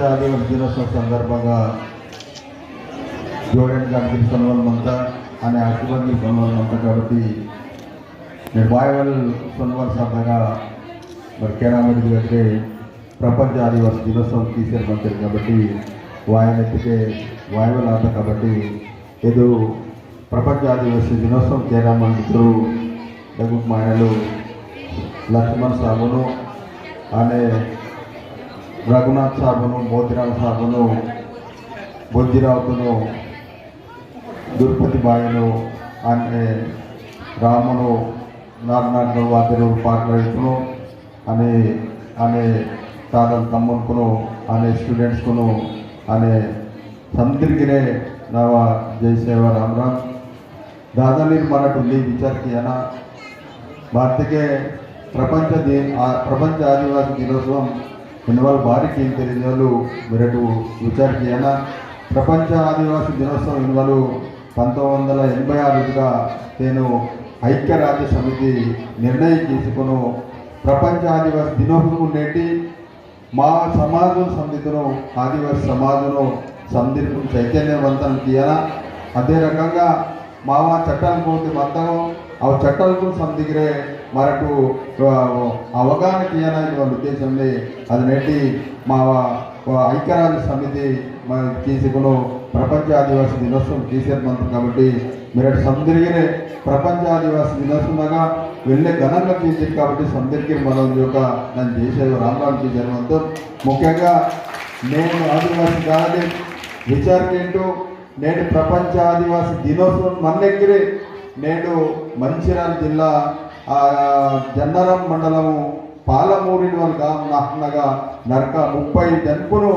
ప్రపంచాదేవ దినోత్సవం సందర్భంగా జోడెన్ గారికి సొనవల్మంతా అనే అటువంటి సొనవల్మంతా కాబట్టి నేను బాయవల్ సొనవల్ సభగా మరి కేరామరెడ్డి గారికి ప్రపంచ ఆదివాసీ దినోత్సవం తీసేయమంటారు కాబట్టి వాయనెత్తికే వాయువల ఆట కాబట్టి ఏదో ప్రపంచ ఆదివాసీ దినోత్సవం చేరామంటూ డబ్బు మాయలు లక్ష్మణ్ సాగును అనే రఘునాథ్ సాబును మోతిరావు సాబును బొద్దిరావును దుర్పతి బాయను అనే రామును నారాయణ వాదిను పాటలను అనే అనే తాతల తమ్ముడుకును అనే స్టూడెంట్స్కును అనే సంతిరిగిరే నావ జయసేవ రామరామ్. దాదా మీరు మనకుంది విచారకి అనా. భారతకే ప్రపంచ ప్రపంచ ఆదివాసీ దినోత్సవం ఇన్వాల్వ్ భారీకి తెలియజేయాలు మెరటు విచార్ కియానా ప్రపంచ ఆదివాసీ దినోత్సవం ఇన్వాల్వ్ పంతొమ్మిది వందల ఎనభై ఆరుగా నేను ఐక్యరాజ్య సమితి నిర్ణయం తీసుకును ప్రపంచ ఆదివాసీ దినోత్సవం నేటి మా సమాజం సంధితును ఆదివాసీ సమాజంలో సంధింపు చైతన్యవంతం తీయన అదే రకంగా మావా చట్టాలు పోతే మొత్తం ఆ చట్టాలకు సందిగిరే మరకు అవగాహన తీయన వాళ్ళ ఉద్దేశంలో అది నెట్టి మా ఐక్యరాజ్య సమితి మన తీసుకుని ప్రపంచ ఆదివాసీ దినోత్సవం తీసేది మంత్రం కాబట్టి మీరు సందరికీ ప్రపంచ ఆదివాసీ దినోత్సవంగా వెళ్ళే ఘనంగా తీసేది కాబట్టి సందరికీ మనం యొక్క నన్ను చేసేది రామరాజు జన్మంతో ముఖ్యంగా నేను ఆదివాసీ కాదని విచారకేంటో నేడు ప్రపంచ ఆదివాసీ దినోత్సవం మన దగ్గరే నేడు మంచిర్యాల జిల్లా జన్నరం మండలము పాలమూరిని వల్ల నరక ముప్పై జన్పును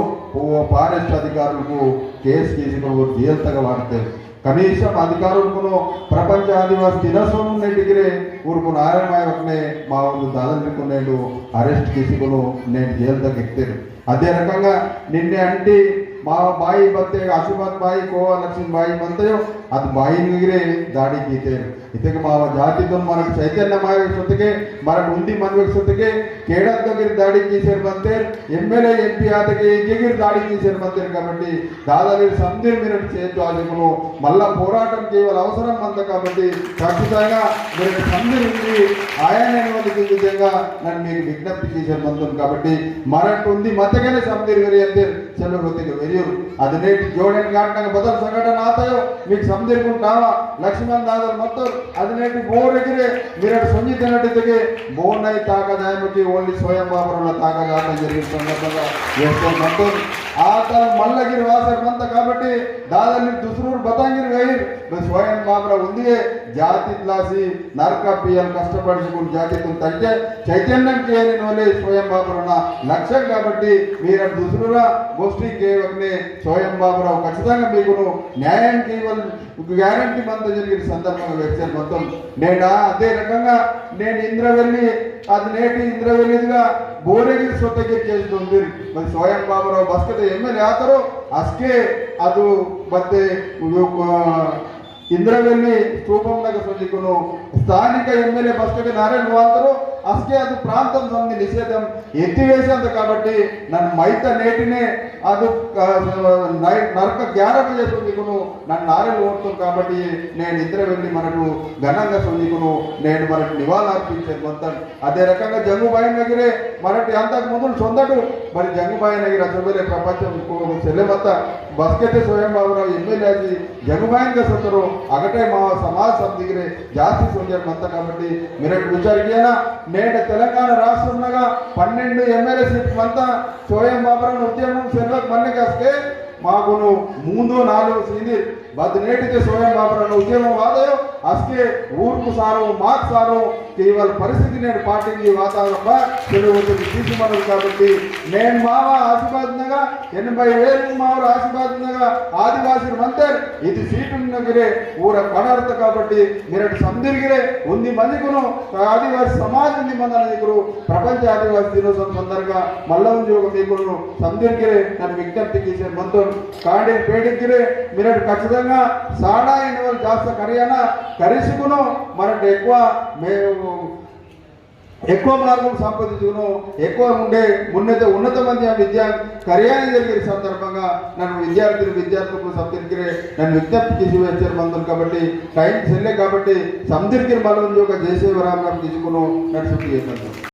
ఫారెస్ట్ అధికారులకు కేసు తీసుకుని జీవంతగా వాడితే కనీసం అధికారులకు ప్రపంచ ఆదివాసి దినోత్సవం డిగ్రీ ఊరుకు నారాయణమాయనే మా ఊరు దాదాపు నేను అరెస్ట్ తీసుకును నేను జైలు ఎక్కితే అదే రకంగా నిన్నే అంటే మా బాయి భర్త ఆశీర్వాద్ బాయి కోవా లక్ష్మీ బాయి మంతయో అది బాయ్గిరే దాడి ಬಾಯಿನೀರೇ ದಾಡಿ మా జాతితో ಮಾವ ಜಾತಿದೊಂದು సొత్తుకే మనకు ఉంది ಮರಕ್ సొత్తుకే కేడా దగ్గర దాడి ಗೀಸೇರ್ ಬಂತೇರ್ ఎమ్మెల్యే ఎంపీ అతకి ఎగిరి దాడి చేశారు మందిరం కాబట్టి దాదాపు సందేహం మీరు చేద్దాము మళ్ళా పోరాటం చేయవల అవసరం అంత కాబట్టి ఖచ్చితంగా మీరు సందేహించి ఆయన విధంగా నన్ను మీకు విజ్ఞప్తి చేశారు మందం కాబట్టి మరొకటి మతగానే సందేహం వెరియంతే సెలవు వెరియరు అదనేటి జోడని కారణంగా బదలు సంఘటన ఆతాయో మీకు సందిరుకుంటావా లక్ష్మణ్ దాదాపు మొత్తం ಹದಿನೆಂಟು ಬೋರೆಗಿರೆ మీరు సొంజి తిన్నట్టుగా మోనై తాకదాయమకి ఓన్లీ స్వయం బాబురంలో తాకదాట జరిగిన సందర్భంగా చేస్తే మొత్తం ఆ తల మల్లగిరి వాసర్ మంత కాబట్టి దాదాపు దుసరూరు బతాంగిరి వేయరు స్వయం బాబుర ఉంది జాతి లాసి నరక పిఎం కష్టపడుచుకుని జాతితో తగ్గే చైతన్యం చేయని వాళ్ళే స్వయం బాబురన్న లక్ష్యం కాబట్టి మీరు దుసరురా గోష్ఠి కేవలనే స్వయం బాబురావు ఖచ్చితంగా మీకును న్యాయం కేవలం గ్యారంటీ మంత జరిగిన సందర్భంగా వచ్చాను మొత్తం నేను అదే రకంగా నేను ఇంద్రవెల్లి అది నేటి ఇంద్రవెల్లిదిగా ಬೋರೆಗಿರಿ ಸೊತ್ತಗೆ ಕೇಳಿದ್ದು ಮತ್ತೆ ಸ್ವಯಂ ಬಾಬುರಾವ್ ಬಸ್ಕತೆ ಎಮ್ಮೆಲ್ಯೆ ಆತರು ಅಷ್ಟೇ ಅದು ಮತ್ತೆ ఇంద్రవెల్లి స్థూపంలాగా సొంచుకును స్థానిక ఎమ్మెల్యే ఫస్ట్కి నారాయణ వాతరు అస్కే అది ప్రాంతం సంబంధి నిషేధం ఎత్తివేసేంత కాబట్టి నన్ను మైత నేటినే అది నరక జ్ఞానం చేసుకును నన్ను నారాయణ ఓడుతుంది కాబట్టి నేను ఇంద్రవెల్లి మనకు ఘనంగా సొంచుకును నేను మనకు నివాళులు మొత్తం అదే రకంగా జంగుబాయి నగిరే మరటి అంతకు ముందు సొందడు మరి జంగుబాయి నగిరి అసలు ప్రపంచం చెల్లెమత్త బస్కెట్ స్వయం బాబురావు ఎమ్మెల్యే ఆಗಿ జగబాయిగా సొంతరు. అగటే మా సమాజ సమితిగిరే జాస్తి సొంజర్ అంతా కాబట్టి మీరు విచారికేనా నేడు తెలంగాణ రాష్ట్రంలో పన్నెండు ఎమ్మెల్యే సీట్లు అంతా స్వయం బాబురావు ఉద్యమం సెల్వకు మన్నెకేస్తే మాకును మూడు నాలుగు సీని బದ್ నేటితే స్వయం బాబురావు ఉద్యమం వాదయో. అస్కే ఊరుకు సారు మాకు సారు కేవల పరిస్థితి నేను పాటించి వాతావరణంగా తెలుగుతుంది తీసుకున్నాను కాబట్టి. నేను మావ ఆశీర్వాదంగా ఎనభై వేలు మావ ఆశీర్వాదంగా ఆదివాసీ మంతర్. ఇది సీటు నగిరే ఊర పడార్త కాబట్టి మీరు సందిరిగిరే ఉంది మందికును ఆదివాసీ సమాజం ఉంది మన దగ్గర ప్రపంచ ఆదివాసీ దినోత్సవం సందర్భంగా మల్ల ఉద్యోగం మీకు సందిరిగిరే నన్ను విజ్ఞప్తి చేసే మంతో కాడి పేడిగిరే మీరు ఖచ్చితంగా సాడా ఎన్నివల్ జాస్త కరియానా కరిసుకును మనకు ఎక్కువ మేము ఎక్కువ మార్గం సంపాదించుకును ఎక్కువ ఉండే ఉన్నత ఉన్నత మధ్య విద్యా కళ్యాణం జరిగిన సందర్భంగా నన్ను విద్యార్థులు విద్యార్థులకు సంతరికిరే నన్ను విజ్ఞప్తి చేసి వచ్చారు మందులు కాబట్టి టైం సెల్లే కాబట్టి సంతరికిన బలం యొక్క జయసేవరామ్ తీసుకును నడుచుకుంటూ చేశాను